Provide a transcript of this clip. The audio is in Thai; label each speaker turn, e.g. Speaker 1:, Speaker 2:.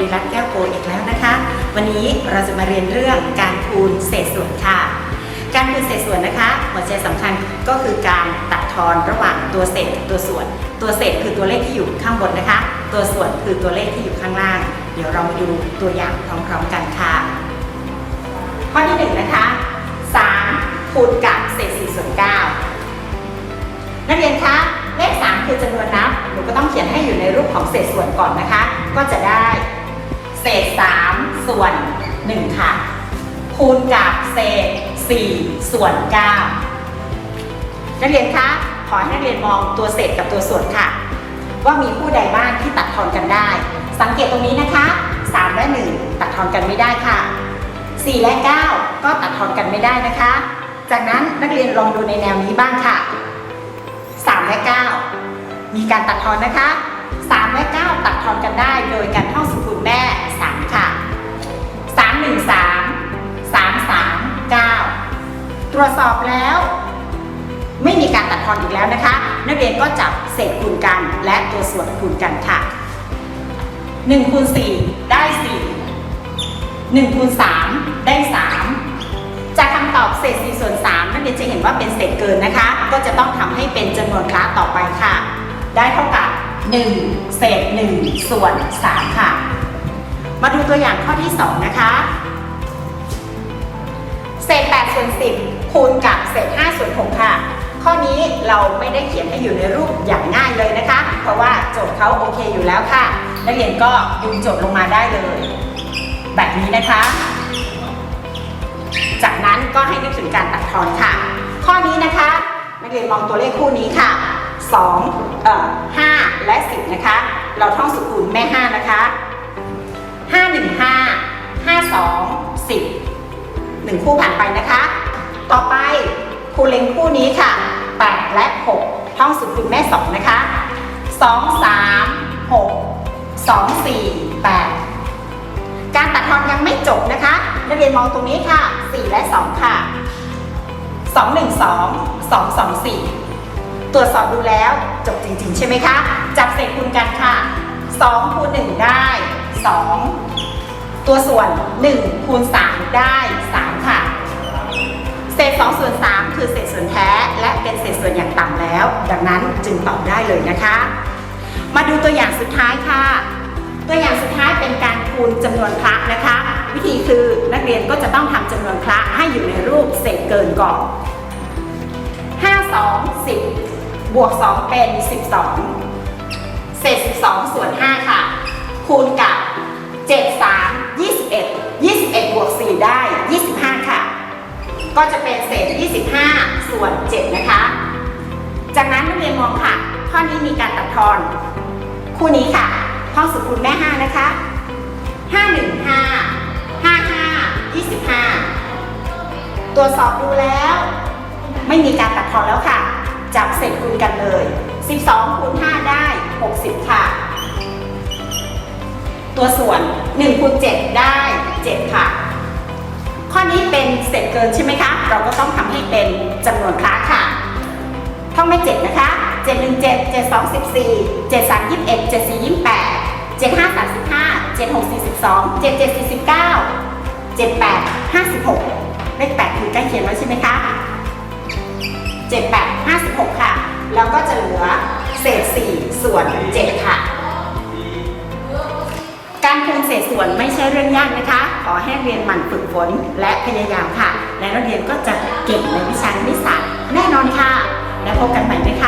Speaker 1: ริรัตน์แก้วโกอีกแล้วนะคะ วันนี้เราจะมาเรียนเรื่องการคูณเศษส่วนค่ะ การคูณเศษส่วนนะคะ หัวใจสำคัญก็คือการตัดทอนระหว่างตัวเศษกับตัวส่วน ตัวเศษคือตัวเลขที่อยู่ข้างบนนะคะ ตัวส่วนคือตัวเลขที่อยู่ข้างล่าง เดี๋ยวเรามาดูตัวอย่างพร้อมๆกันค่ะ ข้อที่หนึ่งนะคะ3คูณกับเศษ4ส่วน9นักเรียนคะเลข3คือจำนวนนับหนูก็ต้องเขียนให้อยู่ในรูปของเศษส่วนก่อนนะคะ ก็จะได้ ส่วน1ค่ะ คูณกับเศษ4ส่วน9นักเรียนคะขอให้นักเรียนมองตัวเศษกับตัวส่วนค่ะ ว่ามีผู้ใดบ้างที่ตัดทอนกันได้ สังเกตตรงนี้นะคะ 3 และ 1 ตัดทอนกันไม่ได้ค่ะ 4 และ 9 ก็ตัดทอนกันไม่ได้นะคะ จากนั้นนักเรียนลองดูในแนวนี้บ้างค่ะ 3 และ 9 มีการตัดทอนนะคะ 3 และ 9 ตัดทอนกันได้โดยการท่องสมคูณแม่3 1 3 3 3 9 ตรวจสอบแล้ว ไม่มีการตัดทอนอีกแล้วนะคะ นักเรียนก็จับเศษคูณกันและตัวส่วนคูณกันค่ะ1คูณ4ได้ 4 1คูณ3ได้ 3 จากคำตอบเศษ4ส่วน3นักเรียนจะเห็นว่าเป็นเศษเกินนะคะ ก็จะต้องทำให้เป็นจำนวนคละต่อไปค่ะ ได้เท่ากับ 1 เศษ 1 ส่วน 3 ค่ะ มาดูตัวอย่างข้อที่ 2 นะคะ เศษ8ส่วน10 คูณกับเศษ5ส่วน6ค่ะ ข้อนี้เราไม่ได้เขียนให้อยู่ในรูปอย่างง่ายเลยนะคะ เพราะว่าโจทย์เขาโอเคอยู่แล้วค่ะ นักเรียนก็ดึงโจทย์ลงมาได้เลย แบบนี้นะคะ จากนั้นก็ให้นึกถึงการตัดทอนค่ะ ข้อนี้นะคะ นักเรียนมองตัวเลขคู่นี้ค่ะ2เอ่อ5และ 10 นะคะ เราท่องสุคูณแม่ 5 นะคะ 10 1คู่ผ่านไปนะคะ ต่อไปคูณเล็งคู่นี้ค่ะ 8 และ6ท่องสุดคูณแม่ 2 นะคะ 2 3 6 2 4 8 การตัดทอนยังไม่จบนะคะ นักเรียนมองตรงนี้ค่ะ 4 และ 2 ค่ะ 2 1 2 2 2 4ตรวจสอบดูแล้วจบจริงๆ ใช่ไหมคะ จับเศษคูณกันค่ะ2คูณ1ได้ 2 ตัวส่วน1คูณ3ได้ 3 ค่ะ เศษ2ส่วน3คือเศษส่วนแท้และเป็นเศษส่วนอย่างต่ำแล้ว ดังนั้นจึงตอบได้เลยนะคะ มาดูตัวอย่างสุดท้ายค่ะ ตัวอย่างสุดท้ายเป็นการคูณจำนวนคละนะคะ วิธีคือนักเรียนก็จะต้องทำจำนวนคละให้อยู่ในรูปเศษเกินก่อน5 2 10 บวก 2 เป็น 12 เศษ 12 ส่วน 5 ค่ะ คูณกับ 7 3 21 21บวก4ได้ 25 ค่ะ ก็จะเป็นเศษ 25 ส่วน 7 นะคะ จากนั้นนักเรียนมองค่ะ ข้อนี้มีการตัดทอน คู่นี้ค่ะท่องสุคูณแม่ 5 นะคะ 5 1 5 5 5 25ตรวจสอบดูแล้ว ไม่มีการตัดทอนแล้วค่ะ จับเศษคูณกันเลย 12คูณ5ได้ 60 ค่ะ ตัวส่วน1คูณ7ได้ 7 ค่ะ ข้อนี้เป็นเศษเกินใช่ไหมคะ เราก็ต้องทำให้เป็นจำนวนคละค่ะ ท่องไม่7นะคะ7 1 7 7 2 14 7 3 21 7 4 28 7 5 35 7 6 42 7 7 49 7 8 56 เลข8คือใกล้เคียงแล้วใช่ไหมคะ7 8 56 ค่ะ แล้วก็จะเหลือเศษ 4 ส่วน 7 ค่ะ การคูณเศษส่วนไม่ใช่เรื่องยากนะคะ ขอให้เรียนหมั่นฝึกฝนและพยายามค่ะ และนักเรียนก็จะเก่งในวิชาคณิตศาสตร์แน่นอนค่ะ แล้วพบกันใหม่นะคะสวัสดีค่ะ